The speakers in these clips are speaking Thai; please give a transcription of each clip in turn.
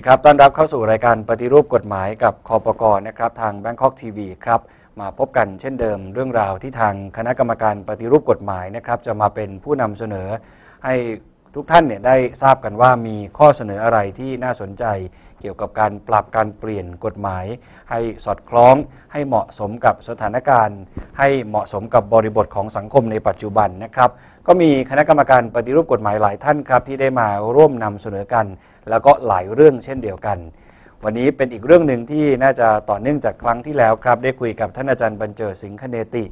ดีครับ ต้อนรับเข้าสู่รายการปฏิรูปกฎหมายกับคอปกรนะครับทาง Bangkok TV ครับ มาพบกันเช่นเดิมเรื่องราวที่ทางคณะกรรมการปฏิรูปกฎหมายนะครับ จะมาเป็นผู้นำเสนอ ให้ทุกท่านเนี่ยได้ทราบกันว่ามีข้อเสนออะไรที่น่าสนใจ เกี่ยวกับการปรับการเปลี่ยนกฎหมาย ให้สอดคล้องให้เหมาะสมกับสถานการณ์ ให้เหมาะสมกับบริบทของสังคมในปัจจุบันนะครับ ก็มีคณะกรรมการปฏิรูปกฎหมายหลายท่านครับที่ได้มาร่วมนำเสนอกัน แล้วก็หลายเรื่องเช่นเดียวกัน วันนี้เป็นอีกเรื่องหนึ่งที่น่าจะต่อเนื่องจากครั้งที่แล้วครับ ได้คุยกับท่านอาจารย์บรรเจิดสิงคเนติ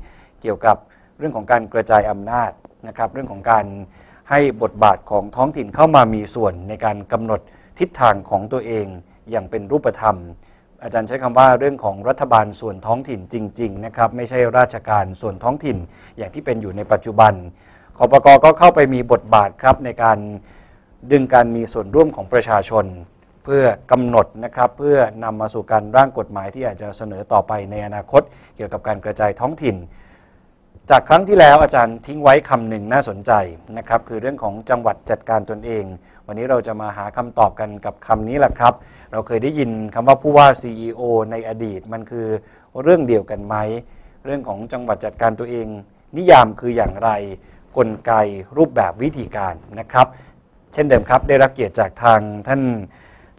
เกี่ยวกับเรื่องของการกระจายอำนาจนะครับเรื่องของการให้บทบาทของท้องถิ่นเข้ามามีส่วนในการกำหนดทิศทางของตัวเองอย่างเป็นรูปธรรม อาจารย์ใช้คำว่าเรื่องของรัฐบาลส่วนท้องถิ่นจริง ๆ นะครับ ไม่ใช่ราชการส่วนท้องถิ่นอย่างที่เป็นอยู่ในปัจจุบันคอปกก็เข้าไปมีบทบาทครับในการ ดึงการมีส่วนร่วมของประชาชน เพื่อกำหนดนะครับเพื่อนำมาสู่การร่างกฎหมายที่อาจจะเสนอต่อไปในอนาคต เกี่ยวกับการกระจายท้องถิ่น จากครั้งที่แล้วอาจารย์ทิ้งไว้คำหนึ่งน่าสนใจนะครับคือเรื่องของจังหวัดจัดการตนเอง วันนี้เราจะมาหาคำตอบกันกับคำนี้แหละครับ เราเคยได้ยินคำว่าผู้ว่า CEO ในอดีต มันคือเรื่องเดียวกันไหมเรื่องของจังหวัดจัดการตัวเอง นิยามคืออย่างไรกลไกรูปแบบวิธีการนะครับ เช่นเดิมครับ ได้รับเกียรติจากทางท่าน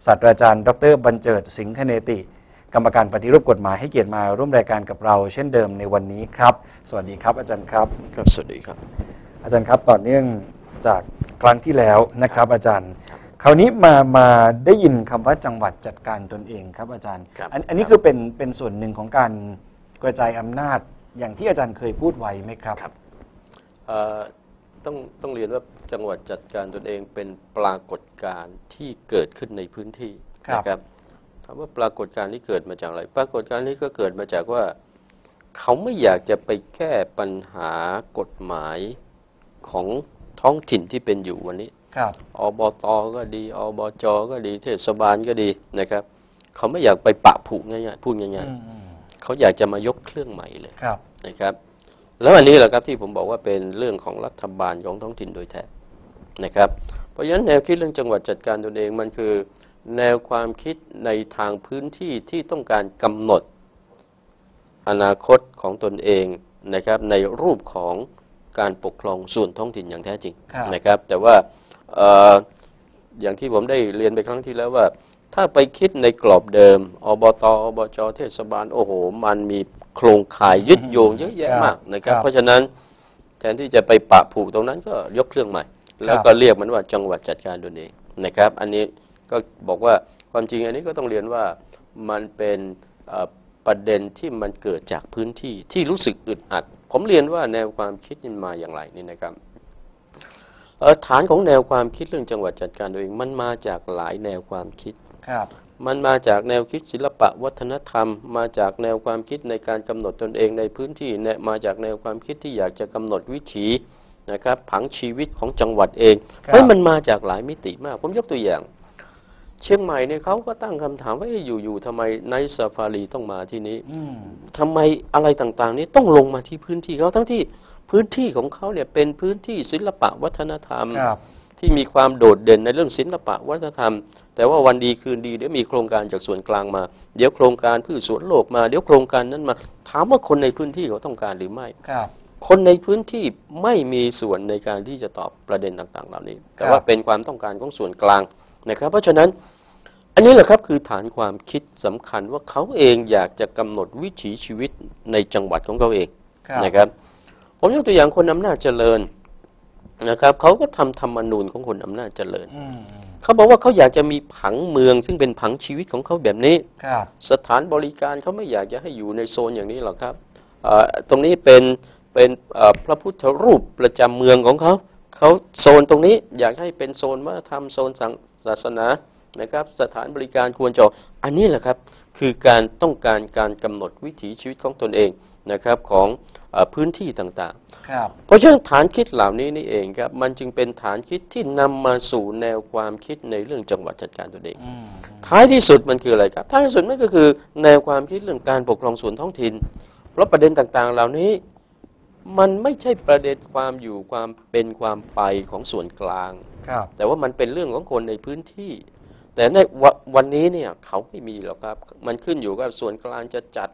ศาสตราจารย์ ดรบรรเจิดสิงคเนติ กรรมการปฏิรูปกฎหมายให้เกียรติมาร่วมรายการกับเรา เช่นเดิมในวันนี้ครับ สวัสดีครับอาจารย์ครับ ครับ สวัสดีครับ อาจารย์ครับต่อเนื่องจากครั้งที่แล้วนะครับ อาจารย์ คราวนี้มามาได้ยินคำว่าจังหวัดจัดการตนเองครับอาจารย์ครับอันอันนี้คือเป็นเป็นส่วนหนึ่งของการกระจายอำนาจอย่างที่อาจารย์เคยพูดไว้ไหมครับครับเอ่อ ต้องต้องเรียนว่าจังหวัดจัดการตนเองเป็นปรากฏการณ์ที่เกิดขึ้นในพื้นที่ครับนะครับถามว่าปรากฏการณ์ที่เกิดมาจากอะไร ปรากฏการณ์นี้ก็เกิดมาจากว่า เขาไม่อยากจะไปแก้ปัญหากฎหมายของท้องถิ่นที่เป็นอยู่วันนี้ ครับ อบตก็ดี อบจก็ดี เทศบาลก็ดีนะครับ เขาไม่อยากไปปะผุง่ายๆพูดง่ายอืมอืมๆเขาอยากจะมายกเครื่องใหม่เลยครับ นะครับ แล้วอันนี้แหละครับที่ผมบอกว่าเป็นเรื่องของรัฐบาลของท้องถิ่นโดยแท้นะครับ เพราะฉะนั้นแนวคิดเรื่องจังหวัดจัดการตนเองมันคือ แนวความคิดในทางพื้นที่ที่ต้องการกำหนด อนาคตของตนเองนะครับ ในรูปของการปกครองส่วนท้องถิ่นอย่างแท้จริงครับนะครับ แต่ว่าเอ่ออย่างที่ผมได้เรียนไปครั้งที่แล้วว่า ถ้าไปคิดในกรอบเดิมอบตอบจเทศบาลโอ้โห มันมี โครงข่ายยึดโยงเยอะแยะมากนะครับครับ เพราะฉะนั้นแทนที่จะไปปะผูกตรงนั้นก็ยกเครื่องใหม่ แล้วก็เรียกมันว่าจังหวัดจัดการตนเองนะครับ อันนี้ก็บอกว่าความจริงอันนี้ก็ต้องเรียนว่ามันเป็นเอ่อประเด็นที่มันเกิดจากพื้นที่ที่รู้สึกอึดอัด ผมเรียนว่าแนวความคิดนี่มาอย่างไรนี่นะครับเอ่อฐานของแนวความคิดเรื่องจังหวัดจัดการตัวเองมันมาจากหลายแนวความคิดครับ มันมาจากแนวคิดศิลปะวัฒนธรรม มาจากแนวความคิดในการกำหนดตนเองในพื้นที่เนี่ยมาจากแนวความคิดที่อยากจะกำหนดวิถีนะครับผังชีวิตของจังหวัดเองครับเฮ้ยมันมาจากหลายมิติมาก ผมยกตัวอย่าง เชียงใหม่เนี่ยเขาก็ตั้งคำถามว่าเอ๊ะอยู่ๆทำไมไนท์ซาฟารีต้องมาที่นี้อืมทำไมอะไรต่างๆ นี้ต้องลงมาที่พื้นที่เขาทั้งที่พื้นที่ของเขาเนี่ยเป็นพื้นที่ศิลปะวัฒนธรรมครับ ที่มีความโดดเด่นในเรื่องศิลปะวัฒนธรรม แต่ว่าวันดีคืนดีเดี๋ยวมีโครงการจากส่วนกลางมา เดี๋ยวโครงการพืชสวนโลกมาเดี๋ยวโครงการนั้นมา ถามว่าคนในพื้นที่เขาต้องการหรือไม่ครับคนในพื้นที่ไม่มีส่วนในการที่จะตอบประเด็นต่างๆ เหล่านี้ แต่ว่าเป็นความต้องการของส่วนกลางนะครับ เพราะฉะนั้น อันนี้แหละครับคือฐานความคิดสำคัญว่าเขาเองอยากจะกำหนดวิถีชีวิตในจังหวัดของเขาเองครับนะครับ ผมยกตัวอย่างคนอำนาจเจริญ นะครับเขาก็ทำธรรมนูญของคนอำนาจเจริญอืมอืมเขาบอกว่าเขาอยากจะมีผังเมือง ซึ่งเป็นผังชีวิตของเขาแบบนี้ครับสถานบริการเขาไม่อยากจะให้อยู่ในโซนอย่างนี้หรอกครับเอ่อตรงนี้เป็นเป็นเอ่อพระพุทธรูปประจำเมืองของเขาเขาโซนตรงนี้อยากให้เป็นโซนวัฒนธรรมโซนสังศาสนานะครับ สถานบริการควรจะอันนี้แหละครับ คือการต้องการการกำหนดวิถีชีวิตของตนเอง นะครับของเออพื้นที่ต่างๆครับเพราะฉะนั้นฐานคิดเหล่านี้นี่เองครับมันจึงเป็นฐานคิดที่นำมาสู่แนวความคิดในเรื่องจังหวัดจัดการตนเองอืมท้ายที่สุดมันคืออะไรครับท้ายที่สุดมันก็คือแนวความคิดเรื่องการปกครองส่วนท้องถิ่น เพราะประเด็นต่างๆ เหล่านี้มันไม่ใช่ประเด็นความอยู่ความเป็นความไปของส่วนกลางครับแต่ว่ามันเป็นเรื่องของคนในพื้นที่ แต่ในวะวันนี้เนี่ยเขาไม่มีหรอกครับ มันขึ้นอยู่กับส่วนกลางจะจัด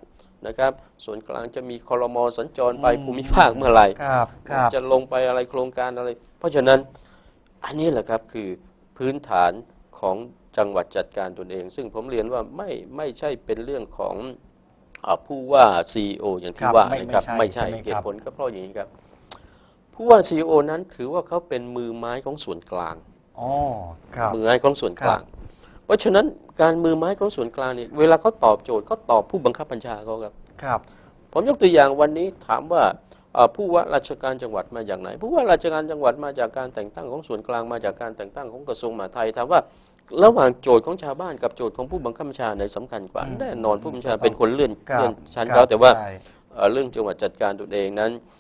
นะครับ ส่วนกลางจะมีคอรมอสัญจรไปอืมภูมิภาคเมื่อไหร่ครับครับจะลงไปอะไรโครงการอะไร เพราะฉะนั้นอันนี้แหละครับคือพื้นฐานของจังหวัดจัดการตนเอง ซึ่งผมเรียนว่าไม่ไม่ใช่เป็นเรื่องของอาผู้ว่าซีออย่างคที่รับว่าไม่นะครับไม่ไม่ใช่ใช่ใช่ไหมเหครับตุผลก็เพราะอย่างนี้ครับ ผู้ว่าซีอนั้นถือว่าเขาเป็นมือไม้ของส่วนกลางอ๋อครับมือไม้ของส่วนกลางครับเพราะฉะนั้น การมือไม้ของส่วนกลางเนี่ยเวลาเขาตอบโจทย์เขาตอบผู้บังคับบัญชาเขาครับครับ ผมยกตัวอย่างวันนี้ถามว่าเอ่อผู้ว่าราชการจังหวัดมาจากไหน ผู้ว่าราชการจังหวัดมาจากการแต่งตั้งของส่วนกลางมาจากการแต่งตั้งของกระทรวงมหาดไทยถามว่าระหว่างโจทย์ของชาวบ้านกับโจทย์ของผู้บังคับบัญชาไหนสำคัญกว่าอืมแน่นอนผู้บัญชาเป็นคนเลื่อนครับเลื่อนชั้นครับเขาแต่ว่าใช่เอ่อเรื่องจังหวัดจัดการตนเองนั้นเอ่อ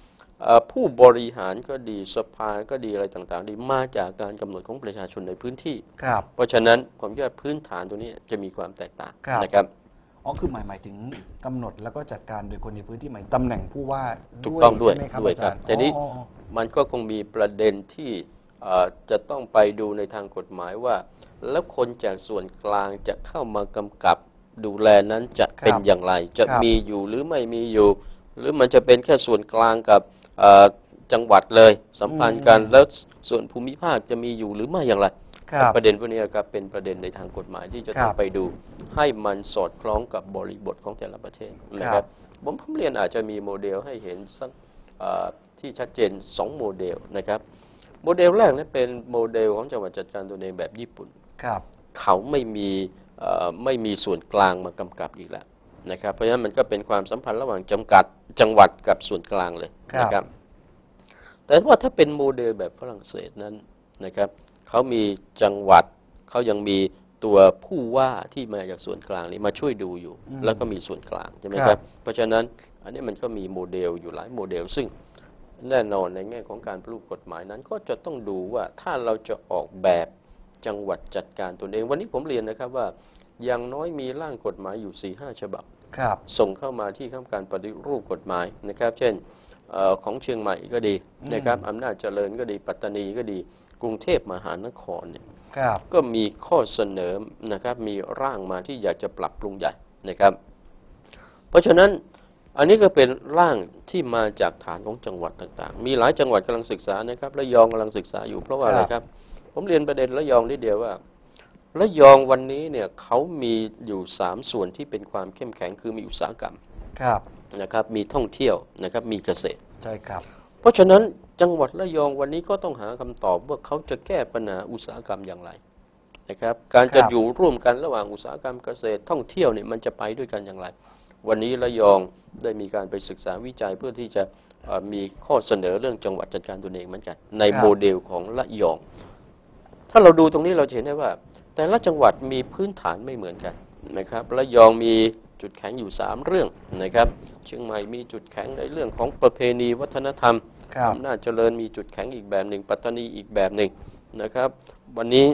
ผู้บริหารก็ดีสภาก็ดีอะไรต่างๆ ดีมาจากการกำหนดของประชาชนในพื้นที่ครับ เพราะฉะนั้นผมคิดว่าพื้นฐานตรงนี้จะมีความแตกต่างครับนะครับอ๋อคือหมายหมายถึงกำหนดแล้วก็จัดการโดยคนในพื้นที่หมายตำแหน่งผู้ว่าถูกต้องด้วยใช่ไหมครับด้วยอาครัจาบรย์แต่นี้อ๋ออ๋อมันก็คงมีประเด็นที่เอ่อจะต้องไปดูในทางกฎหมายว่า แล้วคนจากส่วนกลางจะเข้ามากำกับดูแลนั้นจะเป็นอย่างไร จะมีอยู่หรือไม่มีอยู่ หรือมันจะเป็นแค่ส่วนกลางกับเอ่อ จังหวัดเลยสัมพันธ์กันแล้วส่วนภูมิภาคจะมีอยู่หรือไม่อย่างไรครับประเด็นพวกนี้ครับเป็นประเด็นในทางกฎหมายที่จะต้องครับไปดู ให้มันสอดคล้องกับบริบทของแต่ละประเทศนะคครัรับบผมผมเรียนอาจจะมีโมเดลให้เห็นสักเอ่อที่ชัดเจน 2 โมเดลนะครับ โมเดลแรกนั้นเป็นโมเดลของจังหวัดจัดการตัวเองแบบญี่ปุ่นครับเขาไม่มีเอ่อไม่มีส่วนกลางมากำกับอีกแล้ว นะครับ เพราะฉะนั้นมันก็เป็นความสัมพันธ์ระหว่างจำกัดจังหวัดกับส่วนกลางเลยนะครับ แต่ว่าถ้าเป็นโมเดลแบบฝรั่งเศสนั้นนะครับเขามีจังหวัดเขายังมีตัวผู้ว่าที่มาจากส่วนกลางนี้มาช่วยดูอยู่อืมแล้วก็มีส่วนกลางใช่ไหมคครัรับบเพราะฉะนั้นอันนี้มันก็มีโมเดลอยู่หลายโมเดล ซึ่งแน่นอนในแง่ของการปรูปกฎหมายนั้น ก็จะต้องดูว่าถ้าเราจะออกแบบจังหวัดจัดการตนเอง วันนี้ผมเรียนนะครับว่าอย่างน้อยมีร่างกฎหมายอยู่4ี่ห้าฉบับครับ ส่งเข้ามาที่ข้าการปฏิรูปกฎหมายนะครับ เช่นเออของเชียงใหม่ก็ดีอืมนะครับอำนาจเจริญก็ดีปัตตานีก็ดีกรุงเทพมหานครเนี่ยครับก็มีข้อเสนอนะครับมีร่างมาที่อยากจะปรับปรุงใหญ่นะครับ เพราะฉะนั้นอันนี้ก็เป็นร่างที่มาจากฐานของจังหวัดต่างๆ มีหลายจังหวัดกำลังศึกษานะครับระยองกำลังศึกษาอยู่เพราะว่าอะไรครับ ผมเรียนประเด็นระยองนิดเดียวว่า ระยองวันนี้เนี่ยเขามีอยู่สามส่วนที่เป็นความเข้มแข็งคือมีอุตสาหกรรมครับนะครับ มีท่องเที่ยวนะครับ มีเกษตรใช่ครับ เพราะฉะนั้นจังหวัดระยองวันนี้ก็ต้องหาคำตอบว่าเขาจะแก้ปัญหาอุตสาหกรรมอย่างไรนะครับ การจะครับอยู่ร่วมกันระหว่างอุตสาหกรรมเกษตรท่องเที่ยวเนี่ยมันจะไปด้วยกันอย่างไร วันนี้ระยองได้มีการไปศึกษาวิจัยเพื่อที่จะเอ่อมีข้อเสนอเรื่องจังหวัดจัดการตนเองเหมือนกัน ในครับโมเดลของระยอง ถ้าเราดูตรงนี้เราจะเห็นได้ว่า แต่ละจังหวัดมีพื้นฐานไม่เหมือนกันนะครับระยองมีจุดแข็งอยู่สามเรื่องนะครับเชียงใหม่มีจุดแข็งในเรื่องของประเพณีวัฒนธรรมครับอำนาจเจริญมีจุดแข็งอีกแบบหนึ่ง ปัตตานีอีกแบบหนึ่งนะครับ วันนี้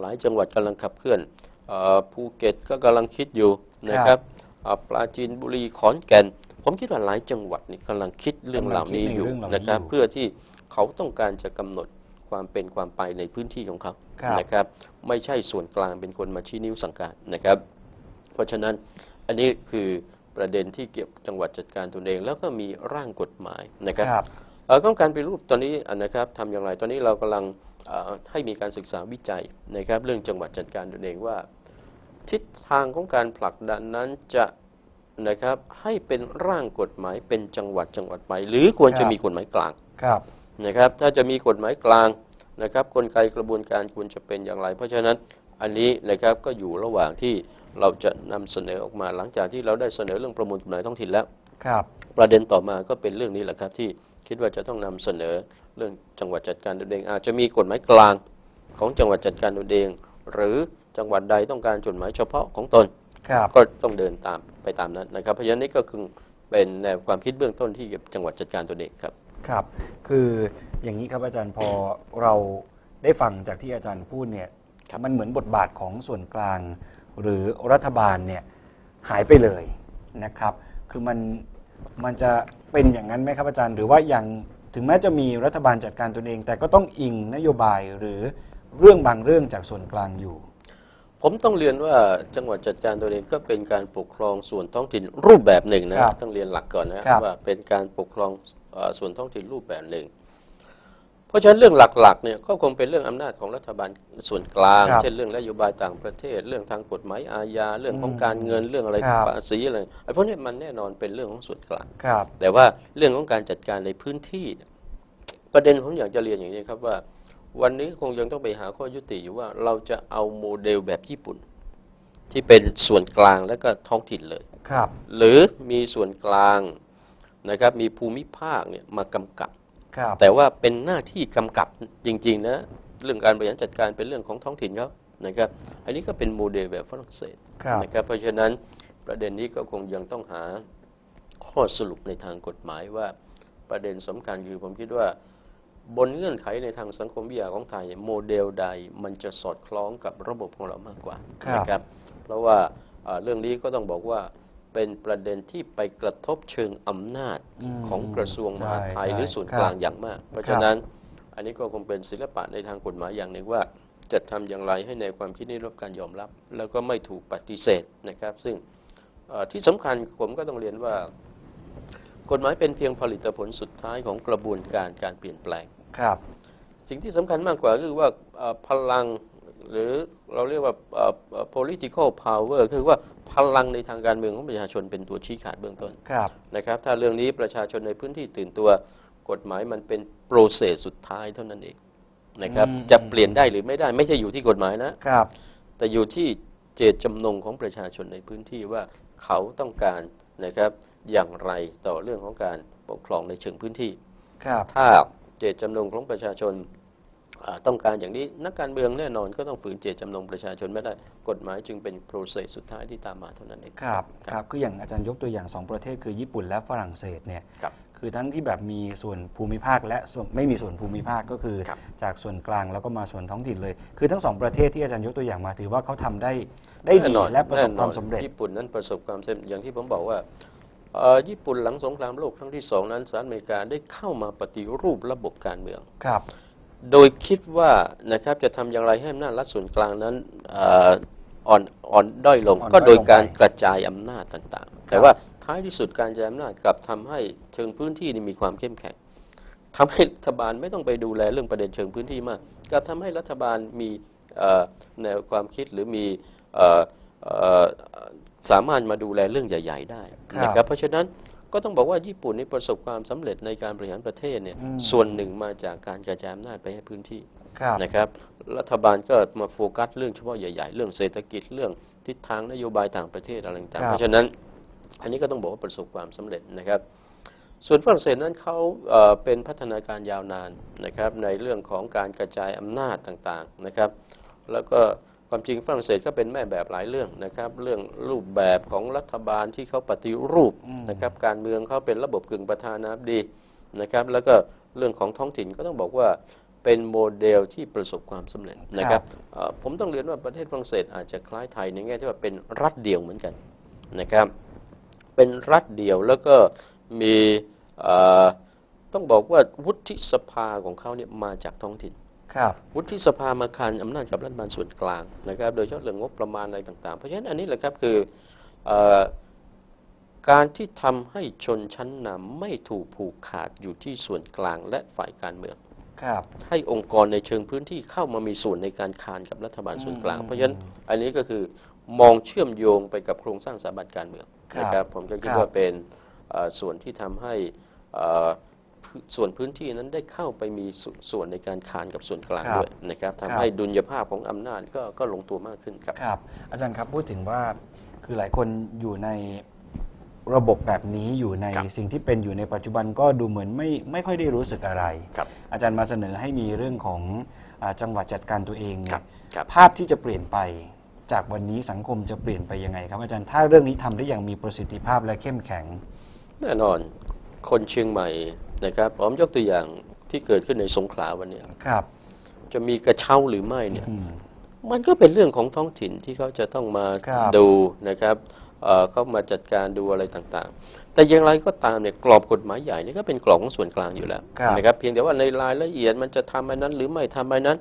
หลายจังหวัดกำลังขับเคลื่อนเอ่อภูเก็ตก็กำลังคิดอยู่นะครับเอ่อปราจีนบุรีขอนแก่น ผมคิดว่าหลายจังหวัดนี่กำลังคิดเรื่องเหล่านี้อยู่กำลังคิดในเรื่องเหล่านี้นะครับอยู่เพื่อที่เขาต้องการจะกำหนด ความเป็นความไปในพื้นที่ของเขาครับ นะครับ ไม่ใช่ส่วนกลางเป็นคนมาชี้นิ้วสั่งการนะครับ เพราะฉะนั้นอันนี้คือประเด็นที่เกี่ยวกับจังหวัดจัดการตนเอง แล้วก็มีร่างกฎหมายนะครับครับ เอ่อต้องการไปรูปตอนนี้อะนะครับทำอย่างไรตอนนี้เรากำลังเอ่อให้มีการศึกษาวิจัยนะครับเรื่องจังหวัดจัดการตนเองว่า ทิศทางของการผลักดันนั้นจะนะครับให้เป็นร่างกฎหมายเป็นจังหวัดจังหวัดไป หรือควรครัจะบมีกฎหมายกลาง ครับ นะครับ ถ้าจะมีกฎหมายกลางนะครับกลไกกระบวนการควรจะเป็นอย่างไร เพราะฉะนั้นอันนี้นะครับก็อยู่ระหว่างที่เราจะนำเสนอออกมาหลังจากที่เราได้เสนอเรื่องประมวลกฎหมายท้องถิ่นแล้วครับ ประเด็นต่อมาก็เป็นเรื่องนี้แหละครับที่คิดว่าจะต้องนำเสนอเรื่องจังหวัดจัดการตนเองอาจจะมีกฎหมายกลางของจังหวัดจัดการตนเอง หรือจังหวัดใดต้องการกฎหมายเฉพาะของตนครับก็ต้องเดินตามไปตามนั้นนะครับ เพราะฉะนั้นนี่ก็คือเป็นแนวความคิดเบื้องต้นที่เกี่ยวกับจังหวัดจัดการตนเองครับ ครับ คืออย่างนี้ครับอาจารย์พอเราได้ฟังจากที่อาจารย์พูดเนี่ยครับมันเหมือนบทบาทของส่วนกลาง หรือรัฐบาลเนี่ยหายไปเลยนะครับ คือมันมันจะเป็นอย่างนั้นไหมครับอาจารย์ หรือว่าอย่างถึงแม้จะมีรัฐบาลจัดการตนเอง แต่ก็ต้องอิงนโยบายหรือเรื่องบางเรื่องจากส่วนกลางอยู่ ผมต้องเรียนว่าจังหวัดจัดการตัวเองก็เป็นการปกครองส่วนท้องถิ่นรูปแบบหนึ่งนะครับต้องเรียนหลักก่อนนะครับว่าเป็นการปกครองเอ่อ ส่วนท้องถิ่นรูปแบบหนึ่ง เพราะฉะนั้นเรื่องหลักๆเนี่ยก็คงเป็นเรื่องอำนาจของรัฐบาลส่วนกลางครับเช่นเรื่องนโยบายต่างประเทศ เรื่องทางกฎหมายอาญาเรื่องของอืมการเงินเรื่องอะไรครับภาษีอะไรไอ้พวกนี้มันแน่นอนเป็นเรื่องของส่วนกลางครับแต่ว่าเรื่องของการจัดการในพื้นที่เนี่ยประเด็นผมอยากจะเรียนอย่างนี้ครับว่า วันนี้คงยังต้องไปหาข้อยุติอยู่ว่าเราจะเอาโมเดลแบบญี่ปุ่นที่เป็นส่วนกลางและก็ท้องถิ่นเลยครับ หรือมีส่วนกลาง นะครับมีภูมิภาคเนี่ยมากำกับ ครับ แต่ว่าเป็นหน้าที่กำกับจริงๆนะเรื่องการบริหารจัดการเป็นเรื่องของท้องถิ่นเขานะครับอันนี้ก็เป็นโมเดลแบบฝรั่งเศสครับ นะครับเพราะฉะนั้นประเด็นนี้ก็คงยังต้องหาข้อสรุปในทางกฎหมายว่าประเด็นสำคัญคือผมคิดว่า บนเงื่อนไขในทางสังคมวิทยาของไทยเนี่ยโมเดลใดมันจะสอดคล้องกับระบบของเรามากกว่าครับ นะครับ เพราะว่าเอ่อเรื่องนี้ก็ต้องบอกว่า เป็นประเด็นที่ไปกระทบเชิงอำนาจมของกระทรวงมหาดไทยใช่หรือส่วนครับกลางอย่างมาก เพราะครับฉะนั้นอันนี้ก็คงเป็นศิลปะในทางกฎหมายอย่างหนึ่งว่าจะทำอย่างไรให้ในวความคิดนี้ได้รับการยอมรับ แล้วก็ไม่ถูกปฏิเสธนะครับ ซึ่งเอ่อที่สำคัญผมก็ต้องเรียนว่า กฎหมายเป็นเพียงผลิตผลสุดท้ายของกระบวนการการเปลี่ยนแปลงครับ สิ่งที่สำคัญมากกว่าก็คือว่าเอ่อพลังหรือเราเรียกว่าเอ่อเอ่อ political power คือว่า พลังในทางการเมืองของประชาชนเป็นตัวชี้ขาดเบื้องต้นครับนะครับ ถ้าเรื่องนี้ประชาชนในพื้นที่ตื่นตัว กฎหมายมันเป็นโปรเซสสุดท้ายเท่านั้นเองนะครับอืมจะเปลี่ยนได้หรือไม่ได้ไม่ใช่อยู่ที่กฎหมายนะครับ แต่อยู่ที่เจตจำนงของประชาชนในพื้นที่ว่าเขาต้องการนะครับอย่างไรต่อเรื่องของการปกครองในเชิงพื้นที่ ครับ ถ้าเจตจำนงของประชาชนอ่า ต้องการอย่างนี้นักการเมืองแน่นอนก็ต้องฝืนเจตจำนงประชาชนไม่ได้ กฎหมายจึงเป็นโปรเซสสุดท้ายที่ตามมาเท่านั้นเองครับคครับรับคืออย่างอาจารย์ยกตัวอย่างสองประเทศคือญี่ปุ่นและฝรั่งเศสเนี่ยครับคือทั้งที่แบบมีส่วนภูมิภาค และส่วนไม่มีส่วนภูมิภาคก็คือครับจากส่วนกลางแล้วก็มาส่วนท้องถิ่นเลย คือทั้งสองประเทศที่อาจารย์ยกตัวอย่างมาถือว่าเขาทำได้ได้ดีแน่นอนและประสบความแน่นอนสำเร็จญี่ปุ่นนั้นประสบความสำเร็จอย่างที่ผมบอกว่าเอ่อญี่ปุ่นหลังสงครามโลกครั้งที่สองนั้นสหรัฐอเมริกาได้เข้ามาปฏิรูประบบการเมืองครับ โดยคิดว่านะครับจะทำอย่างไรให้อำนาจรัฐส่วนกลางนั้นเอ่ออ่อนอ่อนด้อยลงอ่อนด้อยก็โดยการลงไปกระจายอำนาจต่างๆ แต่ว่าท้ายที่สุดการกระจายอำนาจกลับทำให้เชิงพื้นที่นี่มีความเข้มแข็งทำให้รัฐบาลไม่ต้องไปดูแลเรื่องประเด็นเชิงพื้นที่มากกลับทำให้รัฐบาลมีเอ่อแนวความคิดหรือมีเอ่อเอ่อสามารถมาดูแลเรื่องใหญ่ ๆ ได้นะครับเพราะฉะนั้น ก็ต้องบอกว่าญี่ปุ่นนี่ประสบความสำเร็จในการบริหารประเทศเนี่ยอืมส่วนหนึ่งมาจากการกระจายอำนาจไปให้พื้นที่ครับนะครับรัฐบาลก็มาโฟกัสเรื่องเฉพาะใหญ่ ๆ เรื่องเศรษฐกิจเรื่องทิศทางนโยบายต่างประเทศอะไรต่างครับๆเพราะฉะนั้น อันนี้ก็ต้องบอกว่าประสบความสำเร็จนะครับส่วนฝรั่งเศสนั้นเขาเอ่อเป็นพัฒนาการยาวนานนะครับในเรื่องของการกระจายอำนาจต่างๆนะครับ แล้วก็ ความจริงฝรั่งเศสก็เป็นแม่แบบหลายเรื่องนะครับ เรื่องรูปแบบของรัฐบาลที่เขาปฏิรูปอืมนะครับ การเมืองเขาเป็นระบบกึ่งประธานาธิบดีนะครับ แล้วก็เรื่องของท้องถิ่นก็ต้องบอกว่าเป็นโมเดลที่ประสบความสำเร็จนะครับเอ่อผมต้องเรียนว่าประเทศฝรั่งเศสอาจจะคล้ายไทยในแง่ที่ว่าเป็นรัฐเดียวเหมือนกันนะครับ เป็นรัฐเดียวแล้วก็มีเอ่อต้องบอกว่าวุฒิสภาของเขาเนี่ยมาจากท้องถิ่น ครับวุฒิสภามาคานอำนาจกับรัฐบาลส่วนกลางนะครับ โดยเฉพาะเรื่องงบประมาณอะไรต่าง ๆ เพราะฉะนั้นอันนี้แหละครับคือเออการที่ทำให้ชนชั้นนำไม่ถูกผูกขาดอยู่ที่ส่วนกลางและฝ่ายการเมืองครับให้องค์กรในเชิงพื้นที่เข้ามามีส่วนในการคานกับรัฐบาลส่วนกลางอืมเพราะฉะนั้นอันนี้ก็คือมองเชื่อมโยงไปกับโครงสร้างสถาบันการเมืองครับนะครับผมก็คิดครับว่าเป็นเอ่อส่วนที่ทำให้เอ่อพื้น ส่วนพื้นที่นั้นได้เข้าไปมีสส่วนในการคานกับส่วนกลางครับด้วยนะครับครับทำให้ดุลยภาพของอำนาจก็ก็ลงตัวมากขึ้นครับครับ อาจารย์ครับพูดถึงว่าคือหลายคนอยู่ในระบบแบบนี้อยู่ในครับสิ่งที่เป็นอยู่ในปัจจุบันก็ดูเหมือนไม่ไม่ค่อยได้รู้สึกอะไรครับอาจารย์มาเสนอให้มีเรื่องของอาจังหวัดจัดการตัวเองเนี่ครัยบครับภาพที่จะเปลี่ยนไปจากวันนี้สังคมจะเปลี่ยนไปยังไง ครับ อาจารย์ถ้าเรื่องนี้ทำได้อย่างมีประสิทธิภาพและเข้มแข็ง แน่นอน คนเชียงใหม่ นะครับผมยกตัวอย่างที่เกิดขึ้นในสงขลาวันเนี้ยครับ จะมีกระเช้าหรือไม่เนี่ยอืมมันก็เป็นเรื่องของท้องถิ่นที่เขาจะต้องมาครับดูนะครับเอ่อเขามาจัดการดูอะไรต่างๆ แต่อย่างไรก็ตามเนี่ยกรอบกฎหมายใหญ่นี่ก็เป็นกรอบของส่วนกลางอยู่แล้วครับนะครับ เพียงแต่ว่าในรายละเอียดมันจะทำอันนั้น หรือไม่ทำอันนั้น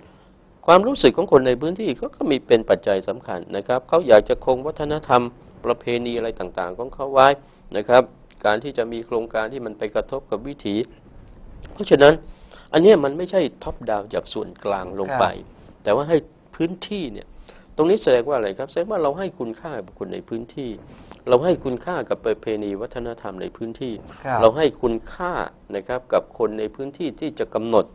ความรู้สึกของคนในพื้นที่ก็ก็มีเป็นปัจจัยสำคัญนะครับเขาอยากจะคงวัฒนธรรมประเพณีอะไรต่างๆ ของเขาไว้นะครับ การที่จะมีโครงการที่มันไปกระทบกับวิถี เพราะฉะนั้นอันเนี้ยมันไม่ใช่ท็อปดาวจากส่วนกลางลงไป แต่ว่าให้พื้นที่เนี่ยตรงนี้แสดงว่าอะไรครับแสดงว่าเราให้คุณค่ากับคนในพื้นที่ เราให้คุณค่ากับประเพณีวัฒนธรรมในพื้นที่ครับเราให้คุณค่านะครับกับคนในพื้นที่ที่จะกำหนด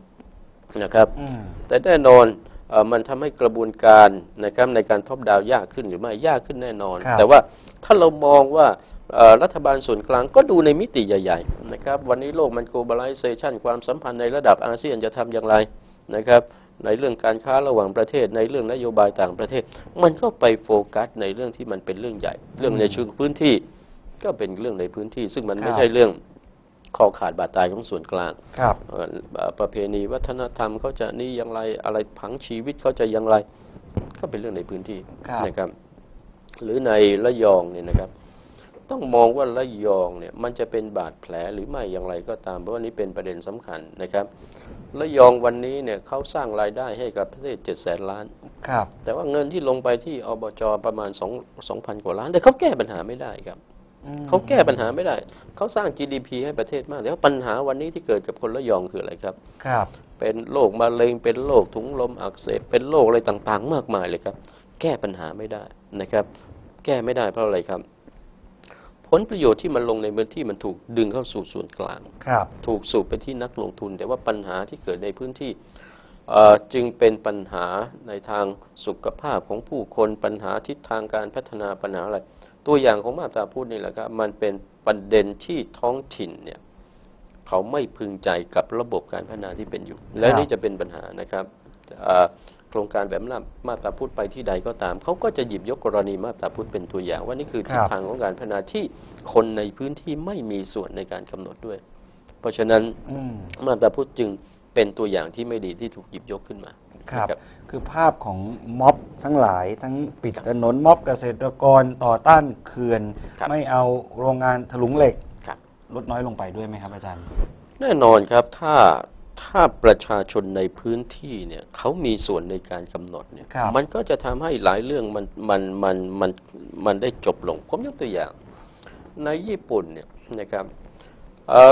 นะครับอืมแต่แน่นอนเอ่อ มันทำให้กระบวนการนะครับในการท็อปดาวน์ยากขึ้นหรือไม่ยากขึ้นแน่นอนครับแต่ว่าถ้าเรามองว่าเอ่อรัฐบาลส่วนกลางก็ดูในมิติใหญ่ ๆ นะครับ วันนี้โลกมัน globalization ความสัมพันธ์ในระดับอาเซียนจะทำอย่างไรนะครับในเรื่องการค้าระหว่างประเทศในเรื่องนโยบายต่างประเทศ มันก็ไปโฟกัสในเรื่องที่มันเป็นเรื่องใหญ่ เรื่องในเชิงพื้นที่ก็เป็นเรื่องในพื้นที่ ซึ่งมันไม่ครับใช่เรื่อง คอขาดบาดตายของส่วนกลางครับเอ่อเอ่อประเพณีวัฒนธรรมเขาจะนี่อย่างไรอะไรผังชีวิตเขาจะอย่างไร ก็เป็นเรื่องในพื้นที่ครับนะครับ หรือในระยองเนี่ยนะครับ ต้องมองว่าระยองเนี่ยมันจะเป็นบาดแผลหรือไม่อย่างไรก็ตามเพราะว่านี่เป็นประเด็นสำคัญนะครับระยองวันนี้เนี่ยเขาสร้างรายได้ให้กับประเทศเจ็ดแสนล้าน ครับ แต่ว่าเงินที่ลงไปที่อบจประมาณ2 2,000กว่าล้าน แต่เขาแก้ปัญหาไม่ได้ครับอืม เขาแก้ปัญหาไม่ได้ เขาสร้าง GDP ให้ประเทศมากแต่ว่าปัญหาวันนี้ที่เกิดกับคนระยองคืออะไรครับ ครับ เป็นโรคมะเร็งเป็นโรคถุงลมอักเสบเป็นโรคอะไรต่างๆ มากมายเลยครับ แก้ปัญหาไม่ได้นะครับ แก้ไม่ได้เพราะอะไรครับ ผลประโยชน์ที่มันลงในพื้นที่มันถูกดึงเข้าสู่ส่วนกลาง ครับ ถูกสูบไปที่นักลงทุน แต่ว่าปัญหาที่เกิดในพื้นที่เอ่อจึงเป็นปัญหาในทางสุขภาพของผู้คนปัญหาทิศทางการพัฒนาปัญหาอะไร ตัวอย่างของมาตราพูดนี่แหละครับ มันเป็นประเด็นที่ท้องถิ่นเนี่ยเขาไม่พึงใจกับระบบการพัฒนาที่เป็นอยู่ และนี่จะเป็นปัญหานะครับเอ่อโครงการแบบนั้นมาตราพุทธไปที่ใดก็ตาม เขาก็จะหยิบยกกรณีมาตราพุทธเป็นตัวอย่าง ว่านี่คือทิศทางของการพัฒนาที่คนในพื้นที่ไม่มีส่วนในการกำหนดด้วย เพราะฉะนั้นอืมมาตราพุทธจึงเป็นตัวอย่างที่ไม่ดีที่ถูกหยิบยกขึ้นมา ครับนะคือภาพของม็อบทั้งหลาย ทั้งปิดถนนม็อบเกษตรกรต่อต้านเขื่อน ครับ ไม่เอาโรงงานถลุงเหล็ก ครับ ลดน้อยลงไปด้วยไหมครับอาจารย์ แน่นอนครับถ้าถ้าประชาชนในพื้นที่เนี่ยเขามีส่วนในการกำหนดเนี่ยครับ มันก็จะทำให้หลายเรื่องมันมันมันมันมันได้จบลง ผมยกตัวอย่าง ในญี่ปุ่นเนี่ยนะครับเอ่อ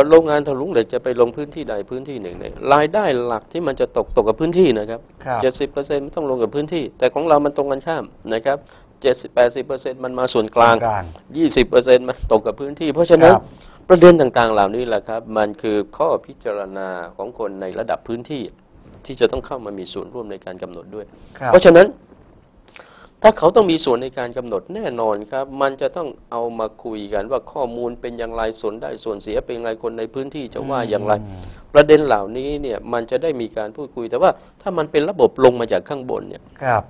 โรงงานถลุงเหล็กจะไปลงพื้นที่ใดพื้นที่หนึ่งเนี่ยรายได้หลักที่มันจะตกตกกับพื้นที่นะครับครับเจ็ดสิบเปอร์เซ็นต์ต้องลงกับพื้นที่ แต่ของเรามันตรงกันข้ามนะครับเจ็ดสิบแปดสิบเปอร์เซ็นต์มันมาส่วนกลางกลางยี่สิบเปอร์เซ็นต์มันตกกับพื้นที่ เพราะฉะนั้นครับประเด็นต่างๆ เหล่านี้แหละครับ มันคือข้อพิจารณาของคนในระดับพื้นที่ที่จะต้องเข้ามามีส่วนร่วมในการกำหนดด้วยครับเพราะฉะนั้น ถ้าเขาต้องมีส่วนในการกำหนดแน่นอนครับ มันจะต้องเอามาคุยกันว่าข้อมูลเป็นอย่างไรส่วนได้ส่วนเสียเป็นอย่างไรคนในพื้นที่จะว่าอย่างไรมประเด็นเหล่านี้เนี่ยมันจะได้มีการพูดคุย แต่ว่าถ้ามันเป็นระบบลงมาจากข้างบนเนี่ยครับ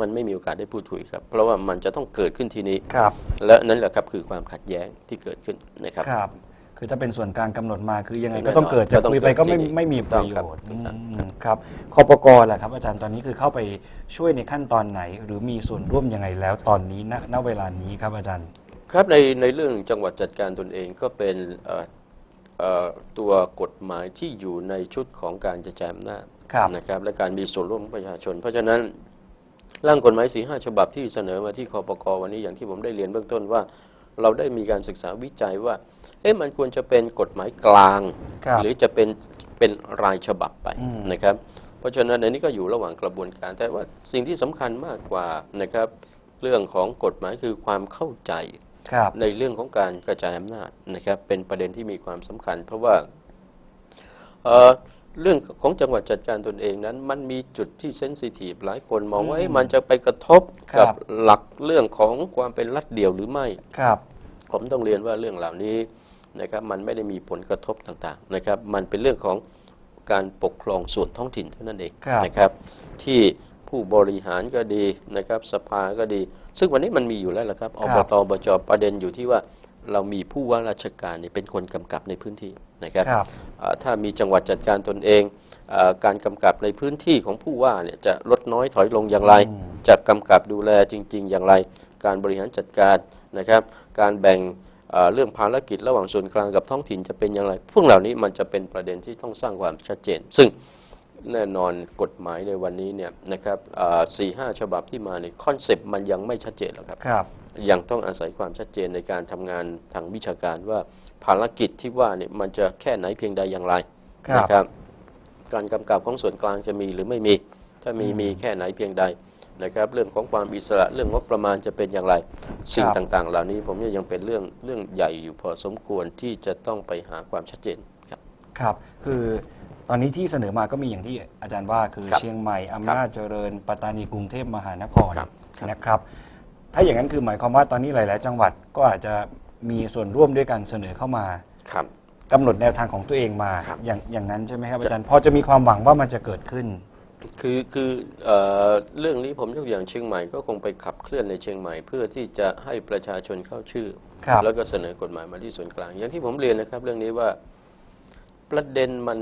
มันไม่มีโอกาสได้พูดคุยครับ เพราะว่ามันจะต้องเกิดขึ้นทีนี้ครับ และนั่นแหละครับคือความขัดแย้งที่เกิดขึ้นนะครับครับ คือถ้าเป็นส่วนกลางกำหนดมาคือยังไงแน่นอนก็ต้องเกิดก็จะต้องคุยไปก็ไม่เกิดที่นี่ไม่มีประโยถูกต้องครับชน์ถูกต้องอืมครับคอปกรล่ะครับ อาจารย์ตอนนี้คือเข้าไปช่วยในขั้นตอนไหน หรือมีส่วนร่วมยังไงแล้วตอนนี้ณณเวลานี้ครับอาจารย์ ครับในในเรื่องจังหวัดจัดการตนเองก็เป็นเอ่อเอ่อตัวกฎหมายที่อยู่ในชุดของการกระจายอำนาจครับนะครับ และการมีส่วนร่วมของประชาชน เพราะฉะนั้นร่างกฎหมายสีห้าฉบับที่เสนอมาที่คอปกวันนี้อย่างที่ผมได้เรียนเบื้องต้นว่า เราได้มีการศึกษาวิจัยว่า เอ๊ะมันควรจะเป็นกฎหมายกลาง ครับหรือจะเป็นเป็นรายฉบับไปอืม นะครับ เพราะฉะนั้นอันนี้ก็อยู่ระหว่างกระบวนการ แต่ว่าสิ่งที่สำคัญมากกว่านะครับ เรื่องของกฎหมายคือความเข้าใจ ครับ ในเรื่องของการกระจายอำนาจนะครับ เป็นประเด็นที่มีความสำคัญ เพราะว่าเอ่อ เรื่องของจังหวัดจัดการตนเองนั้น มันมีจุดที่เซนซิทีฟหลายคนมองว่าอืมเอ๊ะมันจะไปกระทบครักับหลักเรื่องของความเป็นรัฐเดี่ยวหรือไม่ครับ ผมต้องเรียนว่าเรื่องเหล่านี้นะครับมันไม่ได้มีผลกระทบต่างๆนะครับ มันเป็นเรื่องของการปกครองส่วนท้องถิ่นเท่านั้นเองครับนะครับ ที่ผู้บริหารก็ดีนะครับ สภาก็ดี ซึ่งวันนี้มันมีอยู่แล้วละครับครัอบตบจประเด็นอยู่ที่ว่าเรามีผู้ว่าราชการเนี่ยเป็นคนกำกับในพื้นที่ นะครับครับอ่าถ้ามีจังหวัดจัดการตนเองอาการกำกับในพื้นที่ของผู้ว่าเนี่ยจะลดน้อยถอยลงอย่างไรอืมจะกำกับดูแลจริง ๆ อย่างไร การบริหารจัดการนะครับ การแบ่งเอ่อเรื่องภารกิจระหว่างส่วนกลางกับท้องถิ่นจะเป็นอย่างไร พวกเหล่านี้มันจะเป็นประเด็นที่ต้องสร้างความชัดเจน ซึ่งแน่นอนกฎหมายในวันนี้เนี่ยนะครับสี่ห้าฉบับที่มาเนี่ยคอนเซปต์มันยังไม่ชัดเจนหรอกครับครับยังต้องอาศัยความชัดเจนในการทำงานทางวิชาการว่า ภารกิจที่ว่าเนี่ยมันจะแค่ไหนเพียงใดอย่างไรครับนะครับ การกำกับของส่วนกลางจะมีหรือไม่มี ถ้ามีอืมมีแค่ไหนเพียงใดนะครับ เรื่องของความอิสระเรื่องงบประมาณจะเป็นอย่างไร สิ่งครับต่างๆ เหล่านี้ผมว่ายังเป็นเรื่องเรื่องใหญ่อยู่พอสมควรที่จะต้องไปหาความชัดเจนครับ ครับคือตอนนี้ที่เสนอมาก็มีอย่างที่อาจารย์ว่าคือครับเชียงใหม่อำนาจเจริญปัตตานีกรุงเทพมหานครครับครับนะครับ ถ้าอย่างนั้นคือหมายความว่าตอนนี้หลาย ๆ จังหวัดก็อาจจะ มีส่วนร่วมด้วยกันเสนอเข้ามาครับ กำหนดแนวทางของตัวเองมา ครับ อย่างอย่างนั้นใช่ไหมครับอาจารย์พอจะมีความหวังว่ามันจะเกิดขึ้น คือคือเอ่อเรื่องนี้ผมยกอย่างเชียงใหม่ก็คงไปขับเคลื่อนในเชียงใหม่ เพื่อที่จะให้ประชาชนเข้าชื่อ ครับ แล้วก็เสนอกฎหมายมาที่ส่วนกลาง อย่างที่ผมเรียนนะครับ เรื่องนี้ว่าประเด็นมัน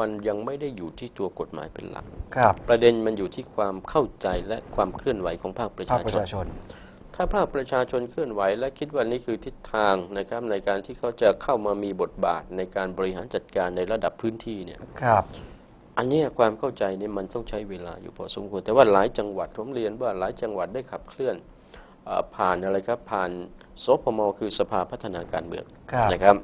มันยังไม่ได้อยู่ที่ตัวกฎหมายเป็นหลัก ครับประเด็นมันอยู่ที่ความเข้าใจและความเคลื่อนไหวของภาคประภาคชาประชนชาชน ถ้าภาคประชาชนเคลื่อนไหว และคิดว่านี่คือทิศทางนะครับในการที่เขาจะเข้ามามีบทบาทในการบริหารจัดการในระดับพื้นที่เนี่ยครับ อันเนี้ยความเข้าใจเนี่ยมันต้องใช้เวลาอยู่พอสมควรแต่ว่าหลายจังหวัดผมเรียนว่าหลายจังหวัดได้ขับเคลื่อนเออผ่านอะไรครับผ่านสพมคือสภาพัฒนาการเมืองครับนะครับ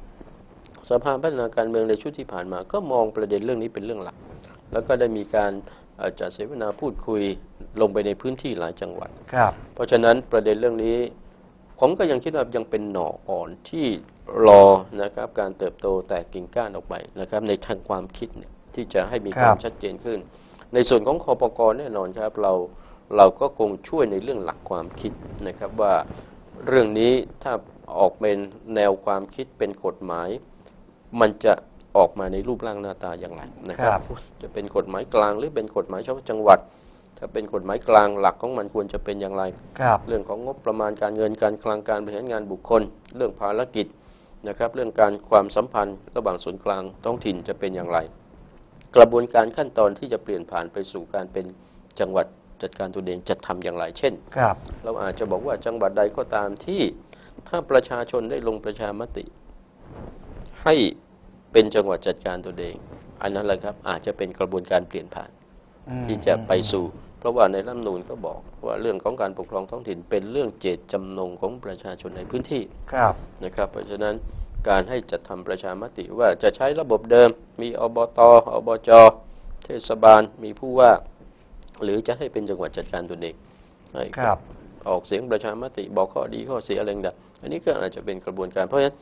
สภาพัฒนาการเมืองในชุดที่ผ่านมา ก็มองประเด็นเรื่องนี้เป็นเรื่องหลัก แล้วก็ได้มีการเอ่อจัดเสวนาพูดคุย ลงไปในพื้นที่หลายจังหวัด ครับ เพราะฉะนั้นประเด็นเรื่องนี้ ผมก็ยังคิดว่ายังเป็นหน่ออ่อนที่รอนะครับการเติบโตแตกกิ่งก้านออกไปนะครับในทางความคิดเนี่ยที่จะให้มีครับความชัดเจนขึ้น ในส่วนของคอปกรแน่นอนครับเราเราก็คงช่วยในเรื่องหลักความคิดนะครับว่าเรื่องนี้ถ้าออกเป็นแนวความคิดเป็นกฎหมาย มันจะออกมาในรูปร่างหน้าตาอย่างไรนะครับจะเป็นกฎหมายกลางหรือเป็นกฎหมายเฉพาะจังหวัด ถ้าเป็นกฎหมายกลางหลักของมันควรจะเป็นอย่างไรครับเรื่องของงบประมาณการเงินการคลังการบริหารงานบุคคล เรื่องภารกิจนะครับ เรื่องการความสัมพันธ์ระหว่างส่วนกลางท้องถิ่นจะเป็นอย่างไร กระบวนการขั้นตอนที่จะเปลี่ยนผ่านไปสู่การเป็นจังหวัดจัดการตัวเองจะทำอย่างไร เช่นครับเราอาจจะบอกว่าจังหวัดใดก็ตามที่ถ้าประชาชนได้ลงประชามติ ให้เป็นจังหวัดจัดการตัวเอง อันนั้นแหละครับอาจจะเป็นกระบวนการเปลี่ยนผ่านอืมที่จะไปสู่ เพราะว่าในรัฐธรรมนูญก็บอกว่าเรื่องของการปกครองท้องถิ่นเป็นเรื่องเจตจำนงของประชาชนในพื้นที่ครับนะครับ เพราะฉะนั้นการให้จัดทำประชามติว่าจะใช้ระบบเดิม มีอบต อบจ เทศบาล มีผู้ว่า หรือจะให้เป็นจังหวัดจัดการตนเองให้ครับ ออกเสียงประชามติบอกข้อดีข้อเสียอะไรต่างๆอันนี้ก็อาจจะเป็นกระบวนการเพราะฉะนั้น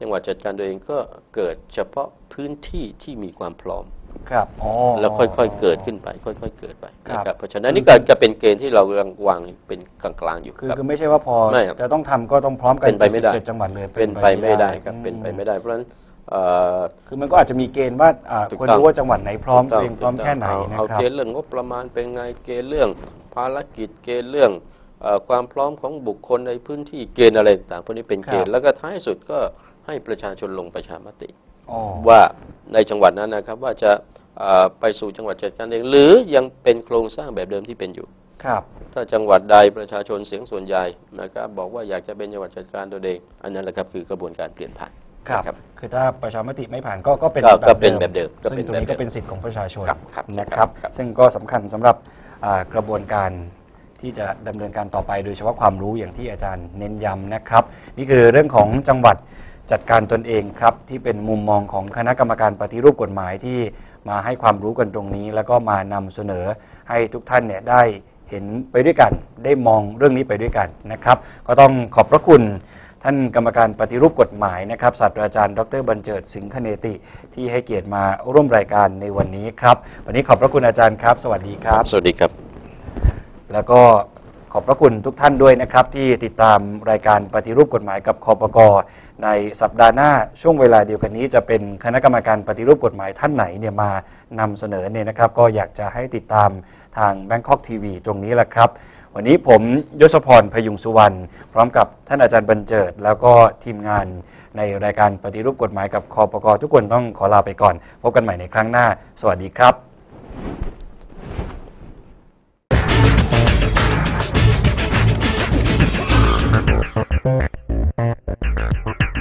จังหวัดจัดการตัวเองก็เกิดเฉพาะพื้นที่ที่มีความพร้อม ครับอ๋อ แล้วค่อยๆเกิดขึ้นไป ค่อยๆเกิดไปนะคครัรับบเพราะฉะนั้นนี่ก็จะเป็นเกณฑ์ที่เรากำลังวางเป็นกลางๆอยู่คือครับ คือไม่ใช่ว่าพอไม่ครับ จะต้องทำก็ต้องพร้อมกันเป็นไปไม่ได้เจ็ดจังหวัดเลยเป็นไปไม่ได้ครับ เป็นไปไม่ได้ เพราะฉะนั้นเอ่อ คือมันก็อาจจะมีเกณฑ์ว่าอ่าถูกควรต้อง รู้ว่าจังหวัดไหนพร้อมถูกตัวต้เองพร้อมถูกต้แค่ไหนเอานะเอาครับ เกณฑ์เรื่องงบประมาณเป็นไงเกณฑ์เรื่อง ภารกิจเกณฑ์เรื่องเอ่อความพร้อมของบุคคลในพื้นที่เกณฑ์อะไรต่างๆพวกนี้เป็นเกณฑ์แล้วก็ท้ายสุดก็ให้ประชาชนลงประชามติอ๋อ ว่าในจังหวัดนั้นนะครับ ว่าจะเอ่อไปสู่จังหวัดจัดการเองหรือยังเป็นโครงสร้างแบบเดิมที่เป็นอยู่ครับ ถ้าจังหวัดใดประชาชนเสียงส่วนใหญ่นะครับ บอกว่าอยากจะเป็นจังหวัดจัดการตัวเอง อันนั้นแหละครับคือกระบวนการเปลี่ยนผ่านครับนะครับคือถ้าประชามติไม่ผ่านก็ก็เป็นก็ก็เป็นแบบเดิมก็ซึ่งเป็นตรงนี้แบบเดิมก็เป็นสิทธิ์ของประชาชนครับครับนะครับครับ ซึ่งก็สำคัญสำหรับอ่ากระบวนการที่จะดำเนินการต่อไปโดยเฉพาะความรู้อย่างที่อาจารย์เน้นย้ำนะครับ นี่คือเรื่องของจังหวัด จัดการตนเองครับ ที่เป็นมุมมองของคณะกรรมการปฏิรูปกฎหมายที่มาให้ความรู้กันตรงนี้ แล้วก็มานำเสนอให้ทุกท่านเนี่ยได้เห็นไปด้วยกัน ได้มองเรื่องนี้ไปด้วยกันนะครับ ก็ต้องขอบพระคุณท่านกรรมการปฏิรูปกฎหมายนะครับศาสตราจารย์ดรบัญเจิดสิงคเนติ ที่ให้เกียรติมาร่วมรายการในวันนี้ครับ วันนี้ขอบพระคุณอาจารย์ครับ สวัสดีครับ สวัสดีครับ แล้วก็ขอบพระคุณทุกท่านด้วยนะครับ ที่ติดตามรายการปฏิรูปกฎหมายกับคอปก ในสัปดาห์หน้าช่วงเวลาเดียวกันนี้จะเป็นคณะกรรมการปฏิรูปกฎหมายท่านไหนเนี่ยมานำเสนอเนี่ยนะครับ ก็อยากจะให้ติดตามทาง Bangkok TV ตรงนี้แหละครับ วันนี้ผมยศพรพยุงสุวรรณพร้อมกับท่านอาจารย์บรรเจิด แล้วก็ทีมงานในรายการปฏิรูปกฎหมายกับคอปกทุกคนต้องขอลาไปก่อน พบกันใหม่ในครั้งหน้า สวัสดีครับ